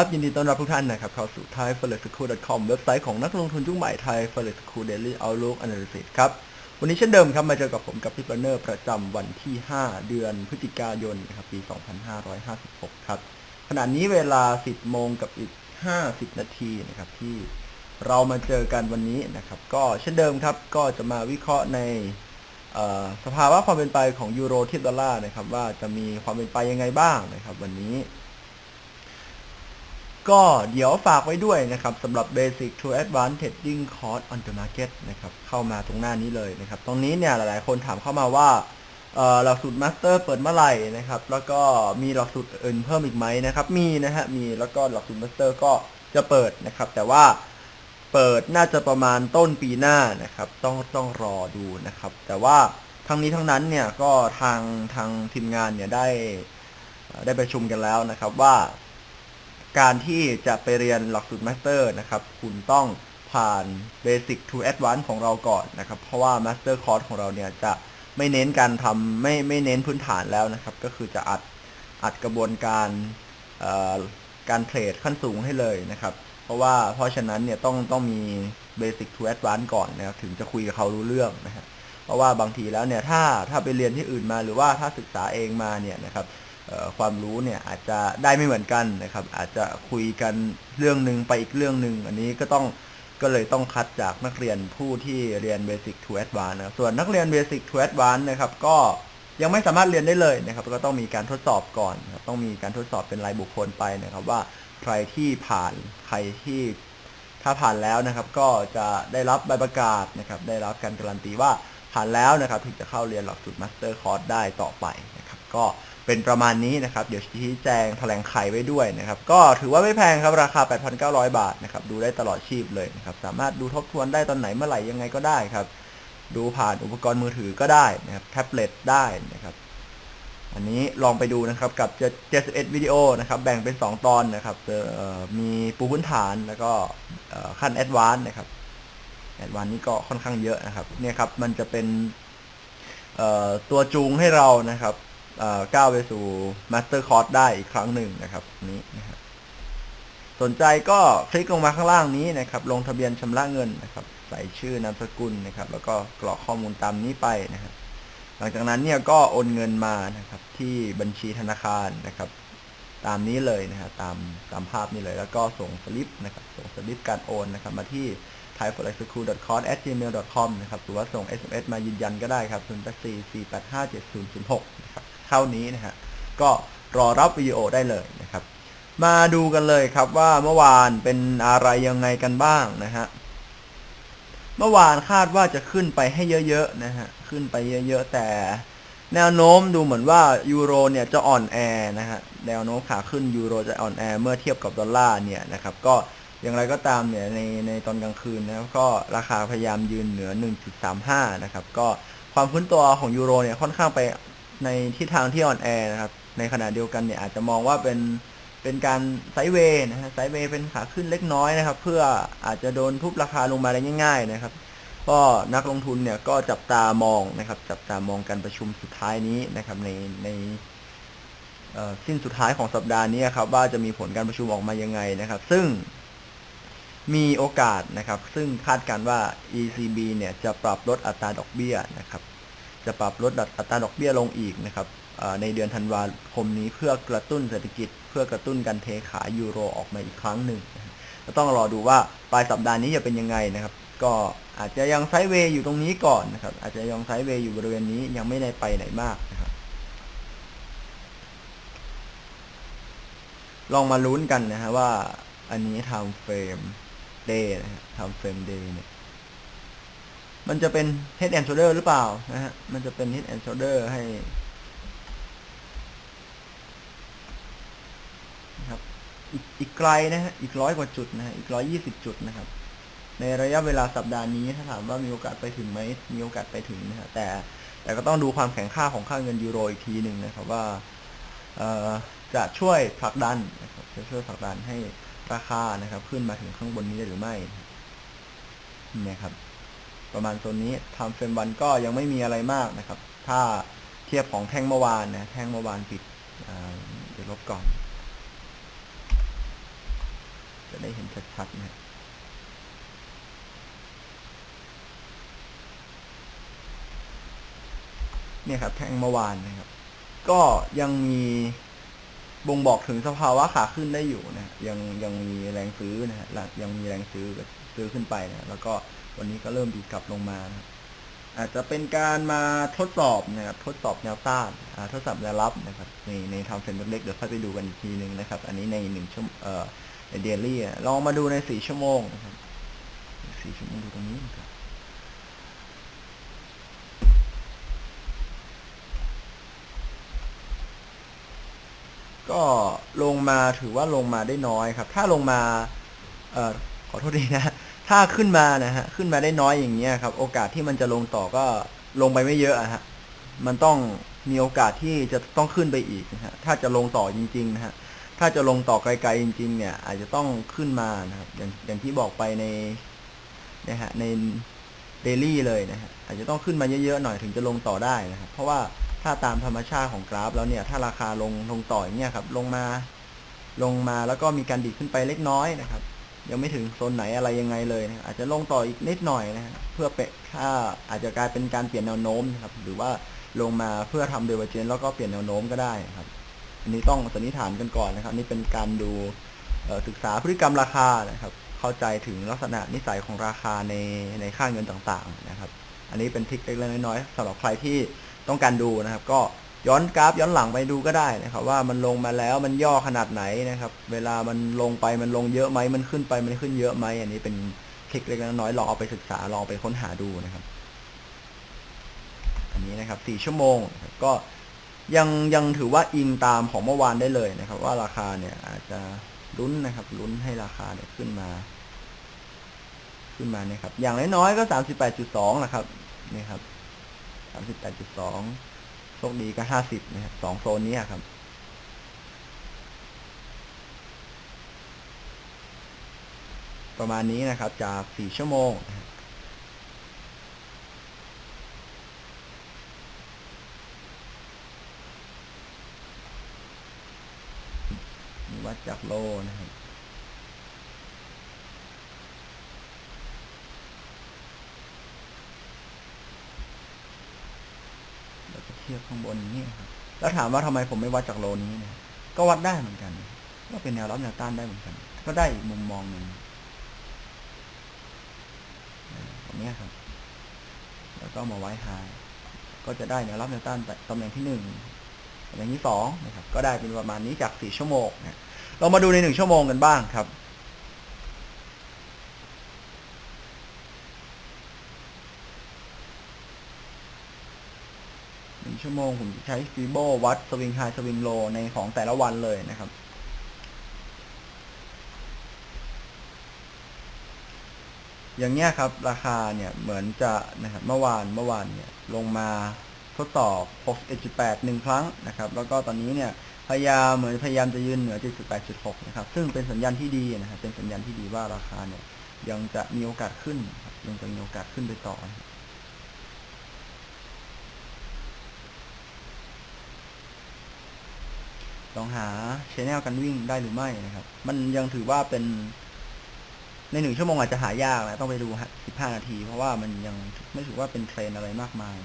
ครับยินดีต้อนรับทุกท่านนะครับเข้าสู่ thai f o r e x school com เว็บไซต์ของนักลงทุนยุคใหม่ Thai f o r e x school daily outlook analysis ครับ วันนี้เช่นเดิมครับ มาเจอกับผมกับพี่ปเนอร์ประจำวันที่ 5 เดือนพฤศจิกายนนะครับปี 2556 ครับ ขณะนี้เวลา 10 โมงกับอีก 50 นาทีนะครับที่เรามาเจอกันวันนี้นะครับ ก็เช่นเดิมครับ ก็จะมาวิเคราะห์ในสภาวะความเป็นไปของยูโรเทียบดอลลาร์นะครับว่าจะมีความเป็นไปยังไงบ้างนะครับ วันนี้ ก็เดี๋ยวฝากไว้ด้วยนะครับสำหรับ Basic to Advanced Trading Course on the Market นะครับเข้ามาตรงหน้านี้เลยนะครับ ตรงนี้เนี่ยหลายๆ คนถามเข้ามาว่าเออหลักสูตรมาสเตอร์เปิดเมื่อไหร่นะครับ แล้วก็มีหลักสูตรอื่นเพิ่มอีกไหมนะครับ มีนะฮะมีแล้วก็หลักสูตรมาสเตอร์ก็จะเปิดนะครับ แต่ว่าเปิดน่าจะประมาณต้นปีหน้านะครับ ต้องต้องรอดูนะครับ แต่ว่าทั้งนี้ทั้งนั้นเนี่ยก็ทางทางทีมงานเนี่ยได้ได้ประชุมกันแล้วนะครับ ว่า การที่จะไปเรียนหลักสูตรมาสเตอร์นะครับคุณต้องผ่าน Basic to Advanced ของเราก่อนนะครับ เพราะว่า Master Course ของเราเนี่ยจะไม่เน้นการทำไม่ไม่เน้นพื้นฐานแล้วนะครับ ก็คือจะอัดอัดกระบวนการการเทรดขั้นสูงให้เลยนะครับ เพราะว่าเพราะฉะนั้นเนี่ยต้องต้องมี Basic to Advanced ก่อนนะครับถึงจะคุยกับเขารู้เรื่องนะฮะเพราะว่าบางทีแล้วเนี่ยถ้าถ้าไปเรียนที่อื่นมาหรือว่าถ้าศึกษาเองมาเนี่ยนะครับ ความรู้เนี่ยอาจจะได้ไม่เหมือนกันนะครับ อาจจะคุยกันเรื่องหนึ่งไปอีกเรื่องหนึ่งอันนี้ก็ต้องก็เลยต้องคัดจากนักเรียนผู้ที่เรียน Basic to Advanced นะส่วนนักเรียน Basic to Advanced นะครับก็ยังไม่สามารถเรียนได้เลยนะครับ ก็ต้องมีการทดสอบก่อน ต้องมีการทดสอบเป็นรายบุคคลไปนะครับ ว่าใครที่ผ่านใครที่ถ้าผ่านแล้วนะครับ ก็จะได้รับใบประกาศนะครับ ได้รับการการันตีว่าผ่านแล้วนะครับ ถึงจะเข้าเรียนหลักสูตร Master Course ได้ต่อไปนะครับ ก็ เป็นประมาณนี้นะครับ เดี๋ยวชี้แจงแถลงไขไว้ด้วยนะครับ ก็ถือว่าไม่แพงครับราคา 8,900 บาทนะครับ ดูได้ตลอดชีพเลยนะครับ สามารถดูทบทวนได้ตอนไหนเมื่อไหร่ยังไงก็ได้ครับ ดูผ่านอุปกรณ์มือถือก็ได้นะครับ แท็บเล็ตได้นะครับ อันนี้ลองไปดูนะครับกับ 71วิดีโอนะครับ แบ่งเป็น 2 ตอนนะครับมีปูพื้นฐานแล้วก็ขั้นแอดวานนะครับแอดวานนี่ก็ค่อนข้างเยอะนะครับ เนี่ยครับ มันจะเป็นตัวจูงให้เรานะครับ ก้าวไปสู่มาสเตอร์คอร์สได้อีกครั้งหนึ่งนะครับนี้นะครับสนใจก็คลิกลงมาข้างล่างนี้นะครับ ลงทะเบียนชำระเงินนะครับ ใส่ชื่อนามสกุลนะครับ แล้วก็กรอกข้อมูลตามนี้ไปนะครับหลังจากนั้นเนี่ยก็โอนเงินมานะครับ ที่บัญชีธนาคารนะครับ ตามนี้เลยนะฮะตามตามภาพนี้เลย แล้วก็ส่งสลิปนะครับ ส่งสลิปการโอนนะครับ มาที่ thaiforexschool.com นะครับหรือว่าส่ง SMS มายืนยันก็ได้ครับ0 4 4 8 5 7 0 0 6นะครับ เท่านี้นะฮะก็รอรับวิดีโอได้เลยนะครับ มาดูกันเลยครับว่าเมื่อวานเป็นอะไรยังไงกันบ้างนะฮะเมื่อวานคาดว่าจะขึ้นไปให้เยอะๆนะฮะขึ้นไปเยอะๆแต่แนวโน้มดูเหมือนว่ายูโรเนี่ยจะอ่อนแอนะฮะแนวโน้มขาขึ้นยูโรจะอ่อนแอเมื่อเทียบกับดอลลาร์เนี่ยนะครับก็อย่างไรก็ตามเนี่ยในในตอนกลางคืนนะครับก็ราคาพยายามยืนเหนือ 1.35 นะครับก็ความพื้นตัวของยูโรเนี่ยค่อนข้างไป ในทิศทางที่อ่อนแอนะครับ ในขณะเดียวกันเนี่ยอาจจะมองว่าเป็นเป็นการไซด์เวย์นะฮะไซด์เวย์เป็นขาขึ้นเล็กน้อยนะครับ เพื่ออาจจะโดนทุบราคาลงมาได้ง่าย ๆ นะครับ ก็นักลงทุนเนี่ยก็จับตามองนะครับ จับตามองการประชุมสุดท้ายนี้นะครับ ในในสิ้นสุดท้ายของสัปดาห์นี้ครับ ว่าจะมีผลการประชุมออกมายังไงนะครับ ซึ่งมีโอกาสนะครับ ซึ่งคาดการณ์ว่า ECB เนี่ยจะปรับลดอัตราดอกเบี้ยนะครับ จะปรับลดอัตราดอกเบี้ยลงอีกนะครับในเดือนธันวาคมนี้เพื่อกระตุ้นเศรษฐกิจ เพื่อกระตุ้นการเทขายยูโรออกมาอีกครั้งหนึ่งนะครับก็ต้องรอดูว่าปลายสัปดาห์นี้จะเป็นยังไงนะครับ ก็อาจจะยังไซด์เวย์อยู่ตรงนี้ก่อนนะครับ อาจจะยังไซด์เวย์อยู่บริเวณนี้ยังไม่ได้ไปไหนมากนะครับลองมาลุ้นกันนะฮะว่าอันนี้ time frame day นะฮะ time frame day เนี่ย มันจะเป็น head and shoulder หรือเปล่านะฮะ มันจะเป็น head and shoulder ให้ครับอีกอีกไกลนะฮะ อีกร้อยกว่าจุดนะฮะ อีกร้อยยี่สิบจุดนะครับ ในระยะเวลาสัปดาห์นี้ถ้าถามว่ามีโอกาสไปถึงไหม มีโอกาสไปถึงนะฮะ แต่แต่ก็ต้องดูความแข็งค่าของค่าเงินยูโรอีกทีหนึ่งนะครับว่าจะช่วยผลักดันนะครับจะช่วยผลักดันให้ราคานะครับ ขึ้นมาถึงข้างบนนี้ได้หรือไม่เนี่ยครับ ประมาณโซนนี้ทำเฟรมวันก็ยังไม่มีอะไรมากนะครับ ถ้าเทียบของแท่งเมื่อวานนะแท่งเมื่อวานปิดเดี๋ยวลบก่อน จะได้เห็นชัดๆนะเนี่ยครับแท่งเมื่อวานนะครับ ก็ยังมีบ่งบอกถึงสภาวะขาขึ้นได้อยู่นะยังยังมีแรงซื้อนะฮะยังมีแรงซื้อซื้อขึ้นไปนะแล้วก็ วันนี้ก็เริ่มดีกลับลงมา อาจจะเป็นการมาทดสอบนะครับ ทดสอบแนวต้านทดสอบแนวรับนะครับ ในในทำเซ็นเล็กๆเดี๋ยวค่อยไปดูกันอีกทีนึงนะครับ อันนี้ในหนึ่งชั่วเอ่อในเดลี่ลองมาดูในสี่ชั่วโมงนะครับสี่ชั่วโมงดูตรงนี้นะครับก็ลงมาถือว่าลงมาได้น้อยครับ ถ้าลงมา เอ่อ ขอโทษดีนะ ถ้าขึ้นมานะฮะขึ้นมาได้น้อยอย่างเงี้ยครับ โอกาสที่มันจะลงต่อก็ลงไปไม่เยอะอะฮะมันต้องมีโอกาสที่จะต้องขึ้นไปอีกนะฮะถ้าจะลงต่อจริงๆนะฮะถ้าจะลงต่อไกลๆจริง ๆ เนี่ย อาจจะต้องขึ้นมานะครับ อย่างอย่างที่บอกไปในนะฮะในเดลี่เลยนะฮะอาจจะต้องขึ้นมาเยอะๆหน่อยถึงจะลงต่อได้นะครับเพราะว่าถ้าตามธรรมชาติของกราฟ แล้วเนี่ย ถ้าราคาลงลงต่ออย่างเงี้ยครับ ลงมาลงมาแล้วก็มีการดีดขึ้นไปเล็กน้อยนะครับ ยังไม่ถึงโซนไหนอะไรยังไงเลยนะอาจจะลงต่ออีกนิดหน่อยนะเพื่อเปะถ้าอาจจะกลายเป็นการเปลี่ยนแนวโน้มนะครับ หรือว่าลงมาเพื่อทำเดเวอร์เจนแล้วก็เปลี่ยนแนวโน้มก็ได้นะครับ อันนี้ต้องสันนิษฐานกันก่อนนะครับ นี่เป็นการดูศึกษาพฤติกรรมราคานะครับ เข้าใจถึงลักษณะนิสัยของราคาในในค่าเงินต่างๆนะครับ อันนี้เป็นทริคเล็กๆน้อยๆสำหรับใครที่ต้องการดูนะครับ ก็ ย้อนกราฟย้อนหลังไปดูก็ได้นะครับ ว่ามันลงมาแล้วมันย่อขนาดไหนนะครับ เวลามันลงไปมันลงเยอะไหมมันขึ้นไปมันขึ้นเยอะไหมอันนี้เป็นทริคเล็กน้อยลองเอาไปศึกษาลองไปค้นหาดูนะครับ อันนี้นะครับสี่ชั่วโมงก็ยังยังถือว่าอิงตามของเมื่อวานได้เลยนะครับ ว่าราคาเนี่ยอาจจะลุ้นนะครับลุ้นให้ราคาเนี่ยขึ้นมา ขึ้นมานี่ยครับ อย่างน้อยๆก็สามสิบแปดจุดสองนะครับนี่ครับสามสิบแปดจุดสอง โชคดีก็ห้าสิบนะครับสองโซนนี้ครับประมาณนี้นะครับจากสี่ชั่วโมงวัดจากโลนะครับ แล้วก็เทียบ ข้างบนอย่างนี้ครับแล้วถามว่าทำไมผมไม่วัดจากโลนี้เนี่ยก็วัดได้เหมือนกันก็เป็นแนวรับแนวต้านได้เหมือนกัน ก็ได้อีกมุมมองหนึ่งตรงนี้ครับ แล้วก็มาไว้ไฮก็จะได้แนวรับแนวต้านตำแหน่งที่หนึ่งตำแหน่งที่สองนะครับ ก็ได้เป็นประมาณนี้จากสี่ชั่วโมงนะเรามาดูในหนึ่งชั่วโมงกันบ้างครับ หนึ่ง ชั่วโมง ผมจะใช้ฟีโบวัดสวิงไฮสวิงโลในของแต่ละวันเลยนะครับ อย่างเงี้ยครับ ราคาเนี่ยเหมือนจะนะครับเมื่อวานเมื่อวานเนี่ยลงมาทดสอบ 61.8หนึ่งครั้งนะครับ แล้วก็ตอนนี้เนี่ยพยายามเหมือนพยายามจะยืนเหนือ 78.6 นะครับ ซึ่งเป็นสัญญาณที่ดีนะครับ เป็นสัญญาณที่ดีว่าราคาเนี่ยยังจะมีโอกาสขึ้น ยังจะมีโอกาสขึ้นไปต่อนะครับ ลองหาชแนลการวิ่งได้หรือไม่นะครับ มันยังถือว่าเป็น ในหนึ่งชั่วโมงอาจจะหายากนะต้องไปดูสิบห้านาที เพราะว่ามันยังไม่ถือว่าเป็นเทรนอะไรมากมาย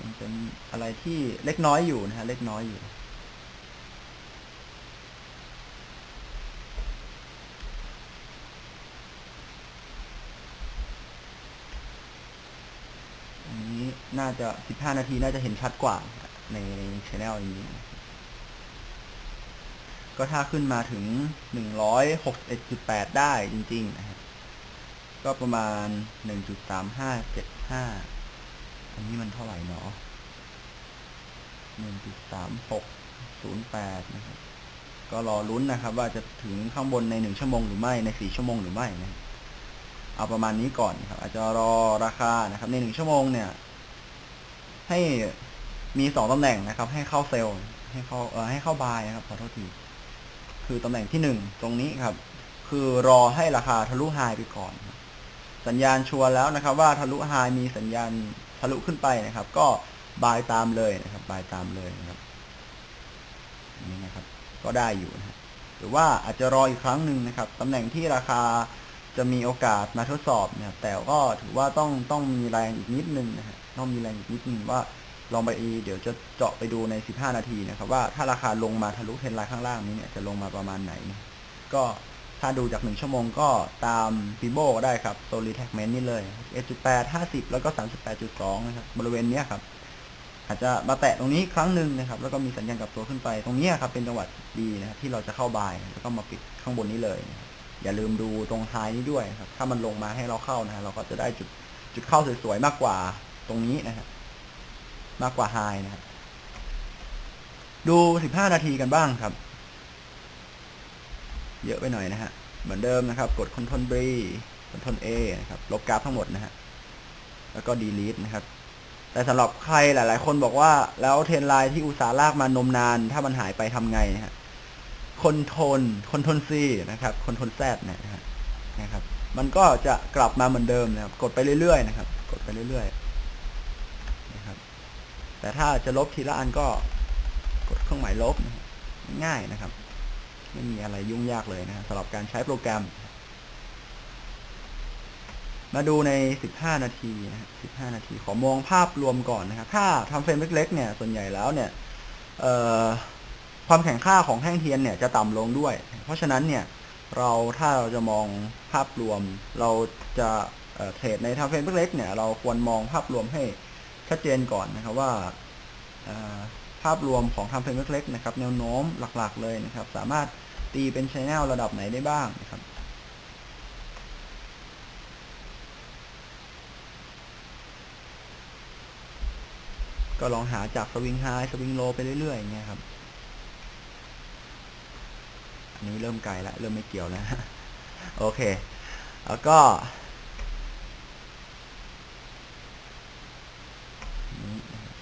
ยังเป็นอะไรที่เล็กน้อยอยู่นะฮะเล็กน้อยอยู่อันนี้น่าจะสิบห้านาที น่าจะเห็นชัดกว่าในในชแนลนี้ ก็ถ้าขึ้นมาถึง 161.8 ได้จริงๆนะครับก็ประมาณ 1.3575 อันนี้มันเท่าไหร่เนาะ1.3608 นะครับ ก็รอลุ้นนะครับ ว่าจะถึงข้างบนใน 1 ชั่วโมงหรือไม่ ใน 4 ชั่วโมงหรือไม่นะเอาประมาณนี้ก่อนนะครับ อาจจะรอราคานะครับ ใน 1 ชั่วโมงเนี่ย ให้มี 2ตำแหน่งนะครับ ให้เข้าเซลล์ให้เข้าเออให้เข้าบายนะครับ ขอโทษที คือตำแหน่งที่หนึ่งตรงนี้ครับ คือรอให้ราคาทะลุไฮไปก่อน สัญญาณชัวร์แล้วนะครับ ว่าทะลุไฮมีสัญญาณทะลุขึ้นไปนะครับ ก็บายตามเลยนะครับบายตามเลยนะครับนี่นะครับ ก็ได้อยู่นะครับหรือว่าอาจจะรออีกครั้งหนึ่งนะครับตำแหน่งที่ราคาจะมีโอกาสมาทดสอบเนี่ยแต่ก็ถือว่าต้องต้องมีแรงอีกนิดนึงนะฮะต้องมีแรงอีกนิดนึงว่า ลองไปอีเดี๋ยวจะเจาะไปดูใน 15 นาทีนะครับว่าถ้าราคาลงมาทะลุเทรนไลน์ข้างล่างนี้เนี่ยจะลงมาประมาณไหน ก็ถ้าดูจาก 1 ชั่วโมงก็ตามฟิโบก็ได้ครับโซลิแท็กเมนต์นี่เลย 1.8 50 แล้วก็ 38.2 นะครับ บริเวณเนี้ยครับ อาจจะมาแตะตรงนี้ครั้งหนึ่งนะครับ แล้วก็มีสัญญาณกลับตัวขึ้นไป ตรงนี้ครับเป็นจังหวะดีนะครับที่เราจะเข้าบายแล้วก็มาปิดข้างบนนี้เลย อย่าลืมดูตรงไฮนี้ด้วยครับ ถ้ามันลงมาให้เราเข้านะฮะเราก็จะได้จุดจุดเข้าสวยๆมากกว่าตรงนี้นะครับ มากกว่าไฮนะครับ ดู 15 นาทีกันบ้างครับ เยอะไปหน่อยนะฮะ เหมือนเดิมนะครับ กด Ctrl B Ctrl A นะครับ ลบกราฟทั้งหมดนะฮะ แล้วก็ delete นะครับ แต่สำหรับใครหลาย ๆ คนบอกว่าแล้วเทรนไลน์ที่อุตสาห์ลากมานมนาน ถ้ามันหายไปทำไงนะฮะคอนโทนคอนโทนซีนะครับคอนโทนแซดนะฮะนะครับ มันก็จะกลับมาเหมือนเดิมนะครับ กดไปเรื่อยๆนะครับ กดไปเรื่อยๆ แต่ถ้าจะลบทีละอันก็กดเครื่องหมายลบง่ายนะครับ ไม่มีอะไรยุ่งยากเลยนะสำหรับการใช้โปรแกรม มาดูใน 15 นาทีนะ15 นาที ขอมองภาพรวมก่อนนะครับ ถ้าทำเฟรมเล็กๆเนี่ยส่วนใหญ่แล้วเนี่ยความแข็งค่าของแท่งเทียนเนี่ยจะต่ำลงด้วย เพราะฉะนั้นเนี่ยเราถ้าเราจะมองภาพรวม เราจะเเทรดในทำเฟรมเล็กๆเนี่ยเราควรมองภาพรวมให้ ชัดเจนก่อนนะครับว่าภาพรวมของทำเฟรมเล็กๆนะครับ แนวโน้มหลักๆเลยนะครับ สามารถตีเป็นชแนลระดับไหนได้บ้างนะครับก็ลองหาจากสวิงไฮสวิงโลไปเรื่อยๆอย่างเงี้ยครับ อันนี้เริ่มไกลล้วเริ่มไม่เกี่ยวแล้ว โอเค แล้วก็นี่นะครับ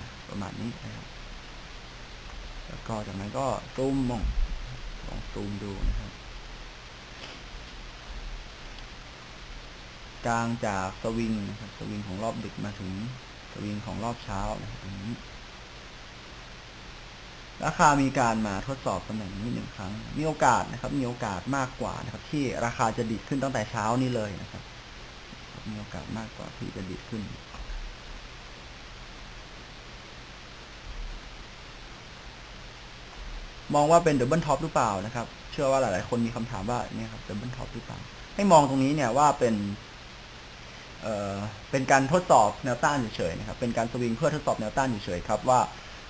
อะประมาณนี้นะครับ แล้วก็จากนั้นก็ซูมมองลองซูมดูนะครับกลางจากสวิงนะครับสวิงของรอบดึกมาถึงสวิงของรอบเช้านะครับนี้ราคามีการมาทดสอบตำแหน่งนี้หนึ่งครั้ง มีโอกาสนะครับ มีโอกาสมากกว่านะครับ ที่ราคาจะดิดขึ้นตั้งแต่เช้านี้เลยนะครับ มีโอกาสมากกว่าที่จะดิดขึ้น มองว่าเป็นดับเบิลท็อปหรือเปล่านะครับ เชื่อว่าหลาย ๆ คนมีคำถามว่าเนี่ยครับดับเบิลท็อปหรือเปล่า ให้มองตรงนี้เนี่ยว่าเป็นเอ่อเป็นการทดสอบแนวต้านเฉย ๆ นะครับ เป็นการสวิงเพื่อทดสอบแนวต้านเฉย ๆ ครับว่า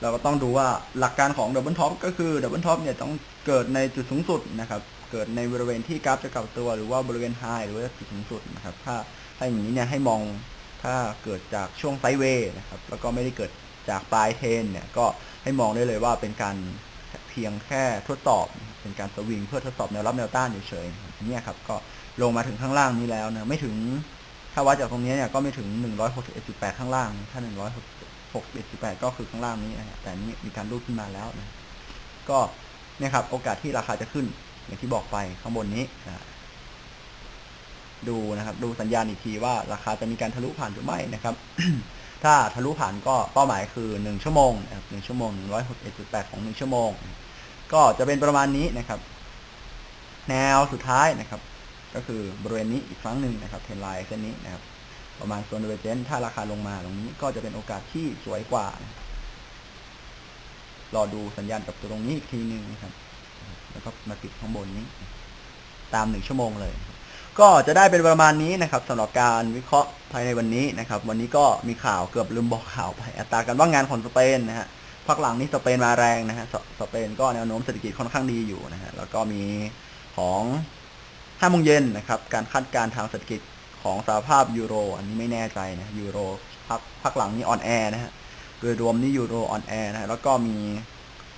เราก็ต้องดูว่าหลักการของดับเบิลท็อปก็คือดับเบิลท็อปเนี่ยต้องเกิดในจุดสูงสุดนะครับ เกิดในบริเวณที่กราฟจะกลับตัวหรือว่าบริเวณไฮหรือว่าจุดสูงสุดนะครับ ถ้าถ้าอย่างนี้เนี่ยให้มองถ้าเกิดจากช่วงไซด์เวย์นะครับ แล้วก็ไม่ได้เกิดจากปลายเทนเนี่ยก็ให้มองได้เลยว่าเป็นการ เพียงแค่ทดสอบเป็นการสวิงเพื่อทดสอบแนวรับแนวต้านเฉยๆเนี่ยครับก็ลงมาถึงข้างล่างนี้แล้วนะไม่ถึงถ้าวัดจากตรงนี้เนี่ยก็ไม่ถึง 161.8 ข้างล่าง ถ้า 161.8 ก็คือข้างล่างนี้นะแต่นนี้มีการรูดขึ้นมาแล้วนะก็เนี่ยครับโอกาสที่ราคาจะขึ้นอย่างที่บอกไปข้างบนนี้นะ ดูนะครับ ดูสัญญาณอีกทีว่าราคาจะมีการทะลุผ่านหรือไม่นะครับ ถ้าทะลุผ่านก็เป้าหมายคือ 1 ชั่วโมงนะครับ1ชั่วโมง161.8 ของ 1 ชั่วโมง ก็จะเป็นประมาณนี้นะครับ แนวสุดท้ายนะครับ ก็คือบริเวณนี้อีกครั้งหนึ่งนะครับเทรนไลน์เส้นนี้นะครับ ประมาณโซนเดเวเจนถ้าราคาลงมาตรงนี้ก็จะเป็นโอกาสที่สวยกว่า รอดูสัญญาณกับตัวตรงนี้อีกทีหนึงนะครับ แล้วก็มาปิดข้างบนนี้ ตาม1ชั่วโมงเลย ก็จะได้เป็นประมาณนี้นะครับสำหรับการวิเคราะห์ภายในวันนี้นะครับ วันนี้ก็มีข่าวเกือบลืมบอกข่าวไปอัตราการว่างงานของสเปนนะฮะพักหลังนี้สเปนมาแรงนะฮะสสเปนก็แนวโน้มเศรษฐกิจค่อนข้างดีอยู่นะฮะแล้วก็มีของห้าโมงเย็นนะครับการคาดการณ์ทางเศรษฐกิจของสหภาพยูโร อันนี้ไม่แน่ใจนะยูโรพักพักหลังนี้ออนแอร์นะฮะโดยรวมนี่ยูโรออนแอร์นะฮะแล้วก็มี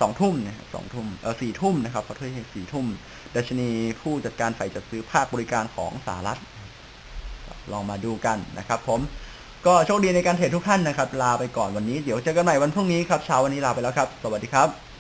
สองทุ่มนะฮะสองทุ่มเออสี่ทุ่มนะครับขอโทษทีสี่ทุ่ม ดัชนีผู้จัดการฝ่ายจัดซื้อภาคบริการของสหรัฐ ลองมาดูกันนะครับผม ก็โชคดีในการเทรดทุกท่านนะครับ ลาไปก่อนวันนี้ เดี๋ยวเจอกันใหม่วันพรุ่งนี้ครับ เช้าวันนี้ลาไปแล้วครับ สวัสดีครับ